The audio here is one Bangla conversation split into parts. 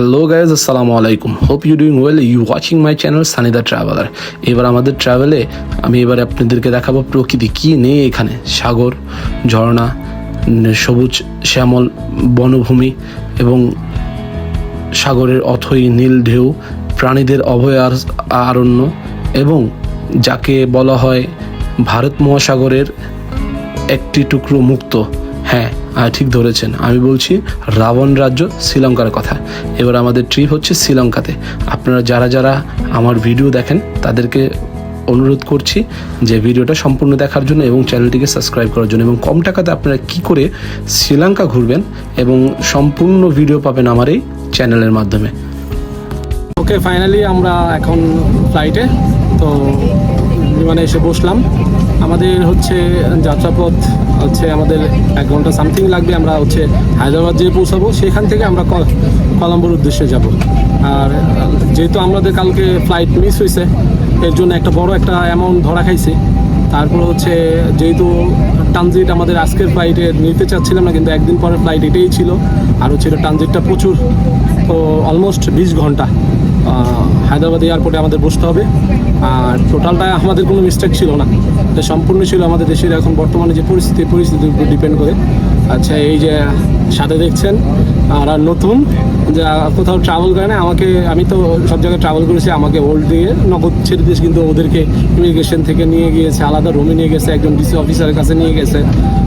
হ্যালো গাইজ আসসালামু আলাইকুম hope you doing well you watching my channel Sanida traveller এবার আমাদের ট্রাভেলে আমি এবার আপনাদেরকে দেখাবো প্রকৃতি কী নেই এখানে। সাগর, ঝর্ণা, সবুজ, শ্যামল, বনভূমি এবং সাগরের অথই নীল ঢেউ, প্রাণীদের অভয়ার আরণ্য এবং যাকে বলা হয় ভারত মহাসাগরের একটি টুকরো মুক্ত। হ্যাঁ ঠিক ধরেছেন। আমি বলছি রাবণ রাজ্য শ্রীলঙ্কার কথা। এবার আমাদের ট্রিপ হচ্ছে শ্রীলঙ্কাতে। আপনারা যারা যারা আমার ভিডিও দেখেন, তাদেরকে অনুরোধ করছি যে ভিডিওটা সম্পূর্ণ দেখার জন্য এবং চ্যানেলটিকে সাবস্ক্রাইব করার জন্য। এবং কম টাকাতে আপনারা কি করে শ্রীলঙ্কা ঘুরবেন এবং সম্পূর্ণ ভিডিও পাবেন আমার এই চ্যানেলের মাধ্যমে। ওকে ফাইনালি আমরা এখন ফ্লাইটে তো বিমানে এসে বসলাম। আমাদের হচ্ছে যাত্রাপথ হচ্ছে আমাদের এক ঘণ্টা সামথিং লাগবে। আমরা হচ্ছে হায়দ্রাবাদ যেয়ে পৌঁছাবো। সেখান থেকে আমরা কলম্বোর উদ্দেশ্যে যাব। আর যেহেতু আমাদের কালকে ফ্লাইট মিস হয়েছে এর জন্য একটা বড় একটা অ্যামাউন্ট ধরা খাইছি। তারপর হচ্ছে যেহেতু ট্রানজিট আমাদের আজকের ফ্লাইটে নিতে চাচ্ছিলাম না, কিন্তু একদিন পরে ফ্লাইট এটাই ছিল। আর হচ্ছে ট্রানজিটটা প্রচুর তো অলমোস্ট বিশ ঘণ্টা। হায়দ্রাবাদ এয়ারপোর্টে আমাদের বসতে হবে। আর টোটালটা আমাদের কোনো মিস্টেক ছিল না। এটা সম্পূর্ণ ছিল আমাদের দেশের এখন বর্তমানে যে পরিস্থিতি, পরিস্থিতির উপর ডিপেন্ড করে। আচ্ছা এই যে সাথে দেখছেন, আর আর নতুন যে কোথাও ট্রাভেল করে না, আমাকে, আমি তো সব জায়গায় ট্রাভেল করেছি, আমাকে ওল্ড দিয়ে নগদ ছেড়ে দিয়েছে, কিন্তু ওদেরকে ইমিগ্রেশন থেকে নিয়ে গিয়েছে, আলাদা রুমে নিয়ে গেছে একজন ডিসি অফিসারের কাছে নিয়ে গেছে।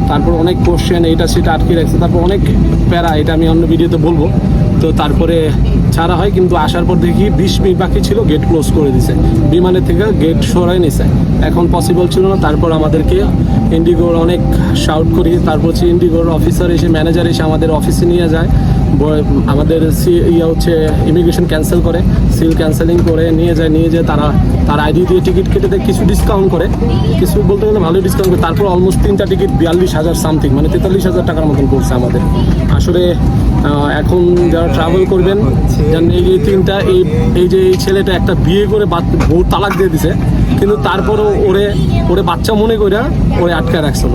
তারপর অনেক কোশ্চেন এইটা সেটা আটকে রাখছে, তারপর অনেক প্যারা, এটা আমি অন্য ভিডিওতে বলব। তো তারপরে ছাড়া হয়, কিন্তু আসার পর দেখি বিশ মিনিট বাকি ছিল গেট ক্লোজ করে দিছে। বিমানের থেকে গেট সরাই নিছে। এখন পসিবল ছিল না। তারপর আমাদেরকে ইন্ডিগোর অনেক শাউট করি তারপর হচ্ছে ইন্ডিগোর অফিসার এসে ম্যানেজার এসে আমাদের অফিসে নিয়ে যায়। আমাদের সি ইয়ে হচ্ছে ইমিগ্রেশন ক্যান্সেল করে। সিল ক্যান্সেলিং করে নিয়ে যায় নিয়ে যায়। তারা তার আইডি দিয়ে টিকিট কেটে দেয়। কিছু ডিসকাউন্ট করে। কিছু বলতে গেলে ভালোই ডিসকাউন্ট করে। তারপর অলমোস্ট তিনটা টিকিট বিয়াল্লিশ হাজার সামথিং মানে তেতাল্লিশ হাজার টাকার মতন পড়ছে আমাদের। আসলে এখন যারা ট্রাভেল করবেন, জানেন এই তিনটা, এই এই যে এই ছেলেটা একটা বিয়ে করে বাত- বউ তালাক দিয়ে দিছে। কিন্তু তারপরও ওরে ওরে বাচ্চা মনে করে ওরে আটকায় রাখছিল।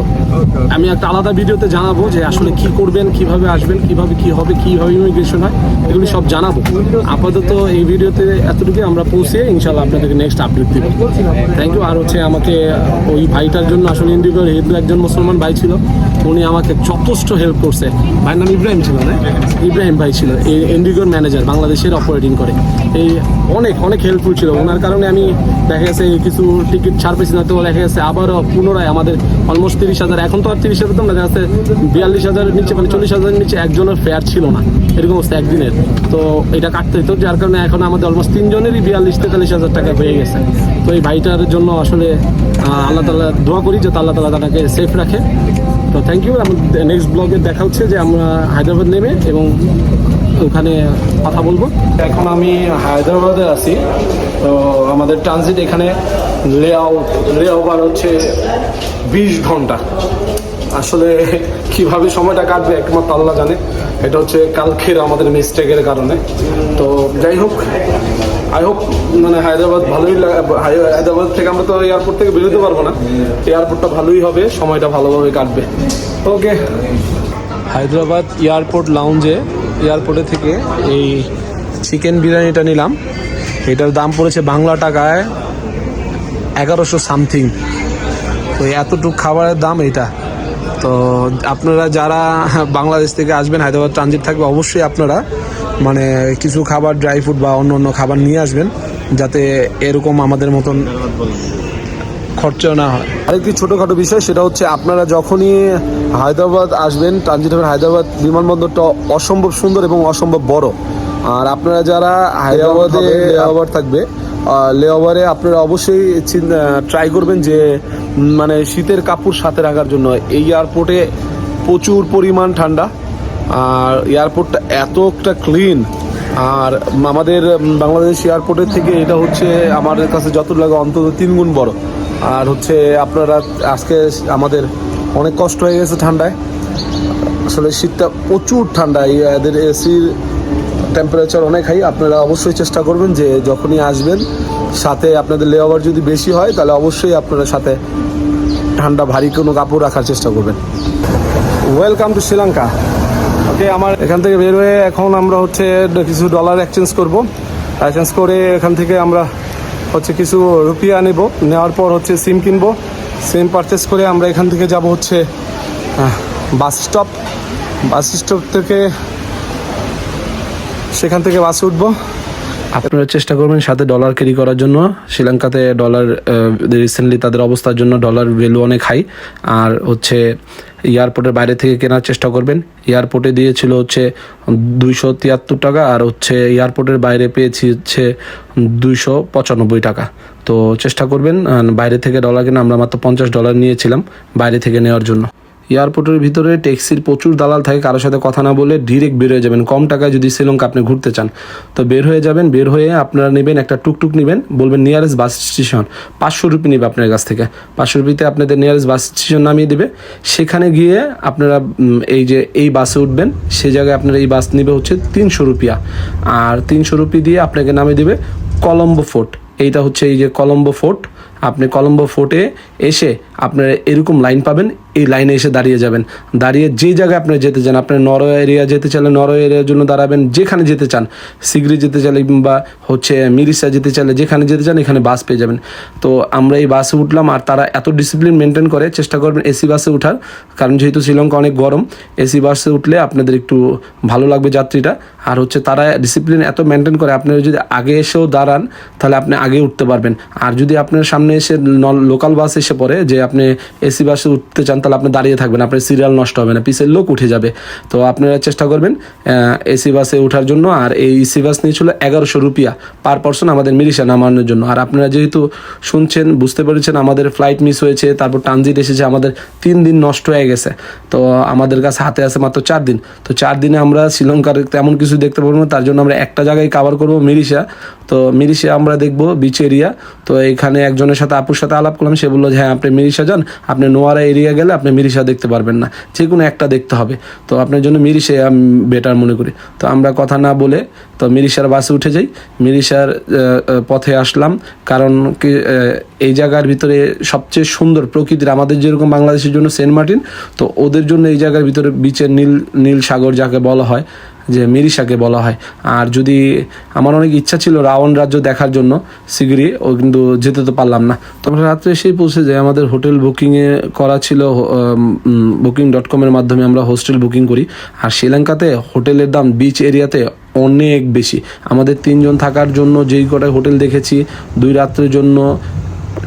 আমি একটা আলাদা ভিডিওতে জানাব যে আসলে কি করবেন, কীভাবে আসবেন, কীভাবে কি হবে কীভাবে ইমিগ্রেশন হয়, এগুলি সব জানাব। আপাতত এই ভিডিওতে এতটুকু আমরা পৌঁছে ইনশাল্লাহ আপনাদেরকে নেক্সট আপডেট দিব। থ্যাংক ইউ আর হচ্ছে আমাকে ওই ভাইটার জন্য আসলে ইন্ডিগোর হিন্দু একজন মুসলমান ভাই ছিল, উনি আমাকে যথেষ্ট হেল্প করছে। ভাইয়ের নাম ইব্রাহিম ছিল না? ইব্রাহিম ভাই ছিল, এই ইন্ডিগোর ম্যানেজার বাংলাদেশের অপারেটিং করে। এই অনেক অনেক হেল্পফুল ছিল। ওনার কারণে আমি দেখা গেছে কিছু টিকিট ছাড় পেয়েছি, না তো দেখা গেছে আবারও পুনরায় আমাদের অলমোস্ট তিরিশ হাজার, এখন তো আর তিরিশ হাজার তো দেখা যাচ্ছে বিয়াল্লিশ হাজারের নিচে মানে চল্লিশ হাজারের নিচে একজনের ফেয়ার ছিল না। এরকম অবস্থা একদিনের। তো এটা কাটতে হতো যার কারণে এখন আমাদের অলমোস্ট তিনজনেরই বিয়াল্লিশ, তেতাল্লিশ হাজার টাকা হয়ে গেছে। তো এই ভাইটার জন্য আসলে আল্লাহ তালা দোয়া করি যে আল্লাহ তালা তাকে সেফ রাখে। তো থ্যাংক ইউ আমাদের নেক্সট ব্লগে দেখা হচ্ছে যে আমরা হায়দ্রাবাদ নেমে এবং ওখানে কথা বলব। এখন আমি হায়দ্রাবাদে আছি। তো আমাদের ট্রানজিট এখানে লে আউট লে ওভার হচ্ছে বিশ ঘণ্টা। আসলে কীভাবে সময়টা কাটবে একমাত্র আল্লাহ জানে। এটা হচ্ছে কালকের আমাদের মিস্টেকের কারণে। তো যাই হোক আই হোপ মানে হায়দ্রাবাদ ভালোই হায়- হায়দ্রাবাদ থেকে আমরা তো এয়ারপোর্ট থেকে বেরোতে পারব না। এয়ারপোর্টটা ভালোই হবে, সময়টা ভালোভাবে কাটবে। ওকে হায়দ্রাবাদ এয়ারপোর্ট লাউঞ্জে এয়ারপোর্টে থেকে এই চিকেন বিরিয়ানিটা নিলাম। এটার দাম পড়েছে বাংলা টাকায় এগারোশো সামথিং। তো এতটুকু খাবারের দাম এটা তো আপনারা যারা বাংলাদেশ থেকে আসবেন, হায়দ্রাবাদ ট্রানজিট থাকবে, অবশ্যই আপনারা মানে কিছু খাবার ড্রাই ফ্রুট বা অন্য অন্য খাবার নিয়ে আসবেন, যাতে এরকম আমাদের মতন খরচা না হয়। আরেকটি ছোটোখাটো বিষয়, সেটা হচ্ছে আপনারা যখনই হায়দ্রাবাদ আসবেন ট্রানজিট হবেন হায়দ্রাবাদ বিমানবন্দরটা অসম্ভব সুন্দর এবং অসম্ভব বড়। আর আপনারা যারা হায়দ্রাবাদে লেওভার থাকবে। লেওভারে আপনারা অবশ্যই ট্রাই করবেন যে মানে শীতের কাপড় সাথে রাখার জন্য। এই এয়ারপোর্টে প্রচুর পরিমাণ ঠান্ডা। আর এয়ারপোর্টটা এতটা ক্লিন আর আমাদের বাংলাদেশ এয়ারপোর্টের থেকে এটা হচ্ছে আমাদের কাছে যত লাগে অন্তত তিন গুণ বড়। আর হচ্ছে আপনারা আজকে আমাদের অনেক কষ্ট হয়ে গেছে ঠান্ডায়। আসলে শীতটা প্রচুর ঠান্ডা। এই এদের এসির টেম্পারেচার অনেক হাই আপনারা অবশ্যই চেষ্টা করবেন যে যখনই আসবেন সাথে আপনাদের লেওভার যদি বেশি হয় তাহলে অবশ্যই আপনারা সাথে ঠান্ডা ভারী কোনো কাপড় রাখার চেষ্টা করবেন। ওয়েলকাম টু শ্রীলঙ্কা ওকে আমার এখান থেকে বের হয়ে এখন আমরা হচ্ছে কিছু ডলার এক্সচেঞ্জ করব। এক্সচেঞ্জ করে এখান থেকে আমরা হচ্ছে কিছু রুপিয়া নেব। নেওয়ার পর হচ্ছে সিম কিনবো। সিম পারচেস করে আমরা এখান থেকে যাব হচ্ছে বাস স্টপ বাস স্টপ থেকে সেখান থেকে বাসে উঠবো। আপনারা চেষ্টা করবেন সাথে ডলার ক্যারি করার জন্য। শ্রীলঙ্কাতে ডলার রিসেন্টলি তাদের অবস্থার জন্য ডলার ভ্যালু অনেক হাই আর হচ্ছে এয়ারপোর্টের বাইরে থেকে কেনার চেষ্টা করবেন। এয়ারপোর্টে দিয়েছিল হচ্ছে দুইশো তিয়াত্তর টাকা আর হচ্ছে এয়ারপোর্টের বাইরে পেয়েছি হচ্ছে দুইশো পঁচানব্বই টাকা। তো চেষ্টা করবেন বাইরে থেকে ডলার কেনা। আমরা মাত্র পঞ্চাশ ডলার নিয়েছিলাম বাইরে থেকে নেওয়ার জন্য। এয়ারপোর্টের ভিতরে ট্যাক্সির প্রচুর দালাল থাকে, কারোর সাথে কথা না বলে ডিরেক্ট বের হয়ে যাবেন। কম টাকায় যদি শ্রীলঙ্কা আপনি ঘুরতে চান। তো বের হয়ে যাবেন, বের হয়ে আপনারা নেবেন একটা টুকটুক নেবেন, বলবেন নিয়ারেস্ট বাস স্টেশন, পাঁচশো রুপি নেবে আপনার কাছ থেকে। পাঁচশো রুপিতে আপনাদের নিয়ারেস্ট বাস স্টেশন নামিয়ে দেবে। সেখানে গিয়ে আপনারা এই যে, এই বাসে উঠবেন সেই জায়গায় আপনারা এই বাস নেবে হচ্ছে তিনশো রুপিয়া। আর তিনশো রুপি দিয়ে আপনাকে নামিয়ে দেবে কলম্বো ফোর্ট। এইটা হচ্ছে এই যে কলম্বো ফোর্ট। আপনি কলম্বো ফোর্টে এসে আপনারা এরকম লাইন পাবেন এই লাইনে এসে দাঁড়িয়ে যাবেন। দাঁড়িয়ে যে জায়গায় আপনি যেতে চান আপনি নরওয়ে এরিয়া যেতে চাইলে নরওয়ে এরিয়ার জন্য দাঁড়াবেন, যেখানে যেতে চান। সিগরি যেতে চাইলে কিংবা হচ্ছে মিরিসা যেতে চাইলে যেখানে যেতে চান, এখানে বাস পেয়ে যাবেন। তো আমরা এই বাসে উঠলাম আর তারা এত ডিসিপ্লিন মেনটেন করে, চেষ্টা করবেন এসি বাসে উঠার। কারণ যেহেতু শ্রীলঙ্কা অনেক গরম, এসি বাসে উঠলে আপনাদের একটু ভালো লাগবে যাত্রীটা। আর হচ্ছে তারা ডিসিপ্লিন এত মেনটেন করে, আপনারা যদি আগে এসেও দাঁড়ান, তাহলে আপনি আগে উঠতে পারবেন। আর যদি আপনার সামনে এসে লোকাল বাস এসে পড়ে, যে আপনি এসি বাসে উঠতে চান তাহলে আপনি দাঁড়িয়ে থাকবেন, আপনার সিরিয়াল নষ্ট হবে না পিছের লোক উঠে যাবে। তো আপনারা চেষ্টা করবেন এসি বাসে ওঠার জন্য, আর এই এসি বাস নিয়েছিল এগারোশো রুপিয়া পার পার্সন আমাদের মিরিশা নামানোর জন্য। আর আপনারা যেহেতু শুনছেন, বুঝতে পেরেছেন, আমাদের ফ্লাইট মিস হয়েছে, তারপর ট্রানজিট এসেছে, আমাদের তিন দিন নষ্ট হয়ে গেছে। তো আমাদের কাছে হাতে আছে মাত্র চার দিন। তো চার দিনে আমরা শ্রীলঙ্কার তেমন কিছু দেখতে পারব না, তার জন্য আমরা একটা জায়গায় কাভার করব মিরিশা তো মিরিশা আমরা দেখব বিচ এরিয়া তো এখানে একজনের সাথে আপুর সাথে আলাপ করলাম, সে বলল যে হ্যাঁ আপনি মিরিশা যান। আপনি নোয়ারা এরিয়া গেলে আপনি মিরিশা দেখতে পারবেন না। যে কোনো একটা দেখতে হবে। তো আপনার জন্য মিরিশে বেটার মনে করি। তো আমরা কথা না বলে তো মিরিশার বাসে উঠে যাই। মিরিশার পথে আসলাম। কারণ কি এই জায়গার ভিতরে সবচেয়ে সুন্দর প্রকৃতির, আমাদের যেরকম বাংলাদেশের জন্য সেন্ট মার্টিন, তো ওদের জন্য এই জায়গার ভিতরে বিচের নীল নীল সাগর যাকে বলা হয় যে মিরিশাকে বলা হয়। আর যদি আমার অনেক ইচ্ছা ছিল রাবণ রাজ্য দেখার জন্য, শিগগিরই, ও কিন্তু যেতে তো পারলাম না। তো আমরা রাত্রে এসেই পৌঁছে যাই। আমাদের হোটেল বুকিংয়ে করা ছিল বুকিং ডট কমের মাধ্যমে আমরা হোস্টেল বুকিং করি। আর শ্রীলঙ্কাতে হোটেলের দাম বিচ এরিয়াতে অনেক বেশি। আমাদের তিনজন থাকার জন্য যেই কটায় হোটেল দেখেছি, দুই রাত্রের জন্য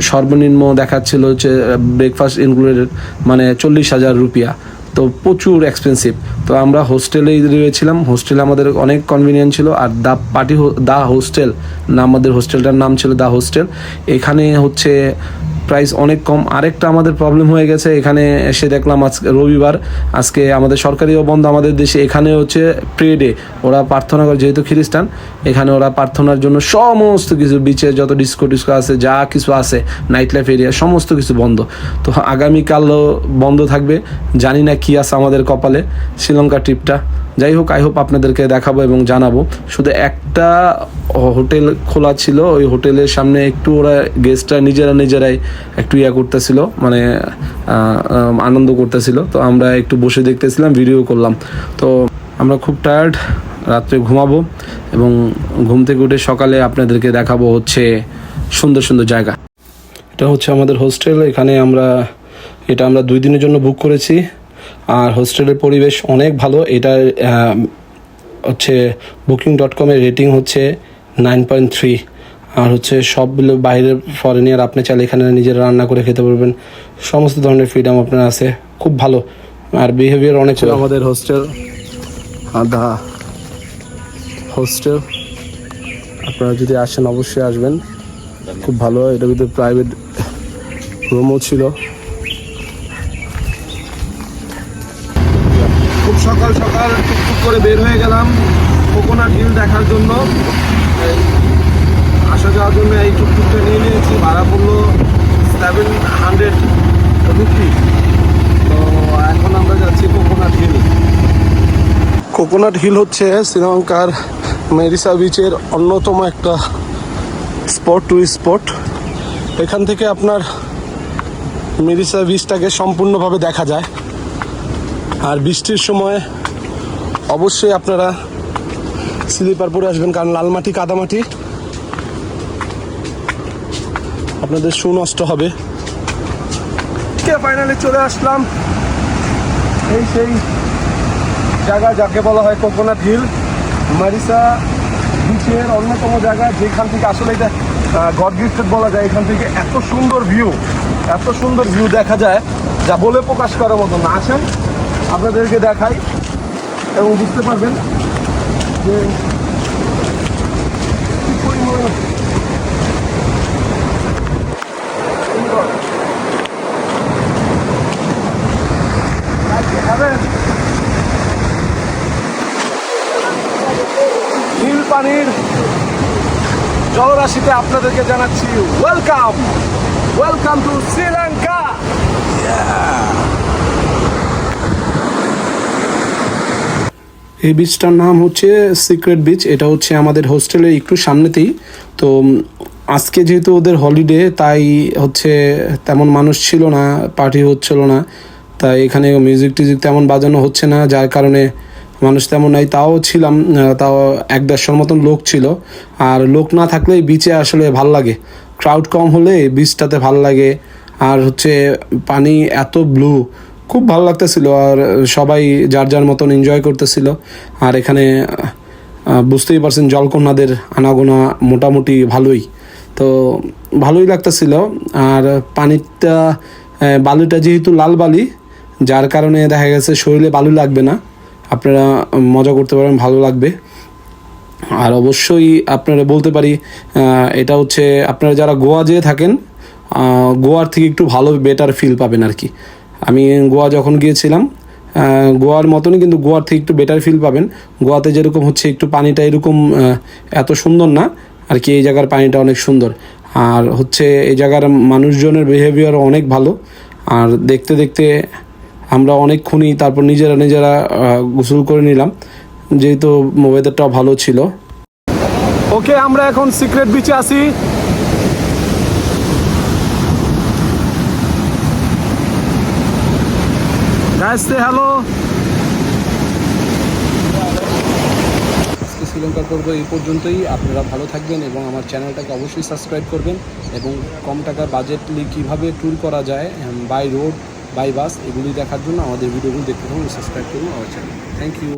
সর্বনিম্ন দেখাচ্ছিল হচ্ছে ব্রেকফাস্ট ইনক্লুডেড মানে চল্লিশ হাজার রুপিয়া। তো প্রচুর এক্সপেন্সিভ তো আমরা হোস্টেলেই রয়েছিলাম। হোস্টেলে আমাদের অনেক কনভিনিয়েন্ট ছিল। আর দা পার্টি দা হোস্টেল না আমাদের হোস্টেলটার নাম ছিল দা হোস্টেল এখানে হচ্ছে প্রাইস অনেক কম। আরেকটা আমাদের প্রবলেম হয়ে গেছে, এখানে এসে দেখলাম আজকে রবিবার, আজকে আমাদের সরকারিও বন্ধ আমাদের দেশে, এখানে হচ্ছে প্রে ডে ওরা প্রার্থনা করে, যেহেতু খ্রিস্টান, এখানে ওরা প্রার্থনার জন্য সমস্ত কিছু বিচে যত ডিস্কো টিস্কো আছে, যা কিছু আছে নাইট লাইফ এরিয়া সমস্ত কিছু বন্ধ। তো আগামীকালও বন্ধ থাকবে, জানি না কি আছে আমাদের কপালে, শ্রীলঙ্কা ট্রিপটা যাই হোক আই হোপ আপনাদেরকে দেখাবো এবং জানাব। শুধু একটা হোটেল খোলা ছিল, ওই হোটেলের সামনে একটু ওরা গেস্টরা নিজেরা নিজেরাই একটু ইয়া করতেছিল মানে আনন্দ করতেছিল। তো আমরা একটু বসে দেখতেছিলাম ভিডিও করলাম। তো আমরা খুব টায়ার্ড রাত্রে ঘুমাবো এবং ঘুম থেকে উঠে সকালে আপনাদেরকে দেখাবো হচ্ছে সুন্দর সুন্দর জায়গা। এটা হচ্ছে আমাদের হোস্টেল এখানে আমরা, এটা আমরা দুই দিনের জন্য বুক করেছি। আর হোস্টেলের পরিবেশ অনেক ভালো। এটা হচ্ছে বুকিং ডট কমের রেটিং হচ্ছে নাইন পয়েন্ট থ্রি আর হচ্ছে সবগুলো বাইরের ফরেনিয়ার আপনি চাইলে এখানে নিজেরা রান্না করে খেতে পারবেন। সমস্ত ধরনের ফ্রিডম আপনার আছে। খুব ভালো। আর বিহেভিয়ার অনেক ছিল আমাদের হোস্টেল আধা হোস্টেল আপনারা যদি আসেন, অবশ্যই আসবেন। খুব ভালো। এটার ভিতরে প্রাইভেট রুমও ছিল। করে বের হয়ে গেলাম কোকোনাট হিল দেখার জন্য। আসা যাওয়ার জন্য এই টুকটুকটা নিয়ে নিয়েছি, ভাড়া পড়ল সেভেন হান্ড্রেড রুপি তো এখন আমরা যাচ্ছি কোকোনাট হিল। কোকোনাট হিল হচ্ছে শ্রীলঙ্কার মেরিসা বিচের অন্যতম একটা স্পট টু স্পট এখান থেকে আপনার মেরিসা বিচটাকে সম্পূর্ণভাবে দেখা যায়। আর বৃষ্টির সময় অবশ্যই আপনারা স্লিপার পরে আসবেন, কারণ লাল মাটি, কাদা মাটি আপনাদের শু নষ্ট হবে ফাইনালি চলে আসলাম? এই সেই জায়গা যাকে বলা হয় কোকোনাট হিল, মারিসা বিচের অন্যতম জায়গা, যেখান থেকে আসলে এটা গড গিফটেড বলা যায়, এখান থেকে এত সুন্দর ভিউ এত সুন্দর ভিউ দেখা যায়, যা বলে প্রকাশ করার মতো না। আসেন, আপনাদেরকে দেখাই। এবং বুঝতে পারবেন যে পানির জলরাশিতে আপনাদেরকে জানাচ্ছি ওয়েলকাম ওয়েলকাম টু শ্রীলঙ্কা এই বিচটার নাম হচ্ছে সিক্রেট বিচ এটা হচ্ছে আমাদের হোস্টেলের একটু সামনেতেই। তো আজকে যেহেতু ওদের হলিডে তাই হচ্ছে তেমন মানুষ ছিল না পার্টি হচ্ছিল না। তাই এখানে মিউজিক টিউজিক তেমন বাজানো হচ্ছে না, যার কারণে মানুষ তেমন নাই। তাও ছিলাম তাও এক দেড়শোর মতন লোক ছিল। আর লোক না থাকলে বিচে আসলে ভালো লাগে। ক্রাউড কম হলে বিচটাতে ভালো লাগে। আর হচ্ছে পানি এত ব্লু খুব ভালো লাগতেছিল আর সবাই যার যার মতন এনজয় করতেছিল। আর এখানে বুঝতেই পারছেন জলকন্যাদের আনাগোনা মোটামুটি ভালোই। তো ভালোই লাগতেছিল। আর পানিটা বালুটা যেহেতু লাল বালি, যার কারণে দেখা গেছে শরীরে বালু লাগবে না। আপনারা মজা করতে পারেন ভালো লাগবে। আর অবশ্যই আপনারা বলতে পারি এটা হচ্ছে আপনারা যারা গোয়া যেয়ে থাকেন গোয়ার থেকে একটু ভালো বেটার ফিল পাবেন আর কি। আমি গোয়া যখন গিয়েছিলাম গোয়ার মতনই কিন্তু গোয়ার থেকে একটু বেটার ফিল পাবেন। গোয়াতে যেরকম হচ্ছে একটু পানিটা এরকম এত সুন্দর না, আর কি এই জায়গার পানিটা অনেক সুন্দর। আর হচ্ছে এই জায়গার মানুষজনের বিহেভিয়ার অনেক ভালো। আর দেখতে দেখতে আমরা অনেকক্ষণই তারপর নিজেরা নিজেরা গোসল করে নিলাম। যেহেতু ওয়েদারটাও ভালো ছিল। ওকে আমরা এখন সিক্রেট বিচে আছি। সে হ্যালো আজকে শ্রীলঙ্কার পর্ব এই পর্যন্তই। আপনারা ভালো থাকবেন এবং আমার চ্যানেলটাকে অবশ্যই সাবস্ক্রাইব করবেন এবং কম টাকার বাজেট নিয়ে কীভাবে ট্যুর করা যায় বাই রোড বাই বাস এগুলি দেখার জন্য আমাদের ভিডিওগুলো দেখতে থাকুন সাবস্ক্রাইব করুন আমার চ্যানেল থ্যাংক ইউ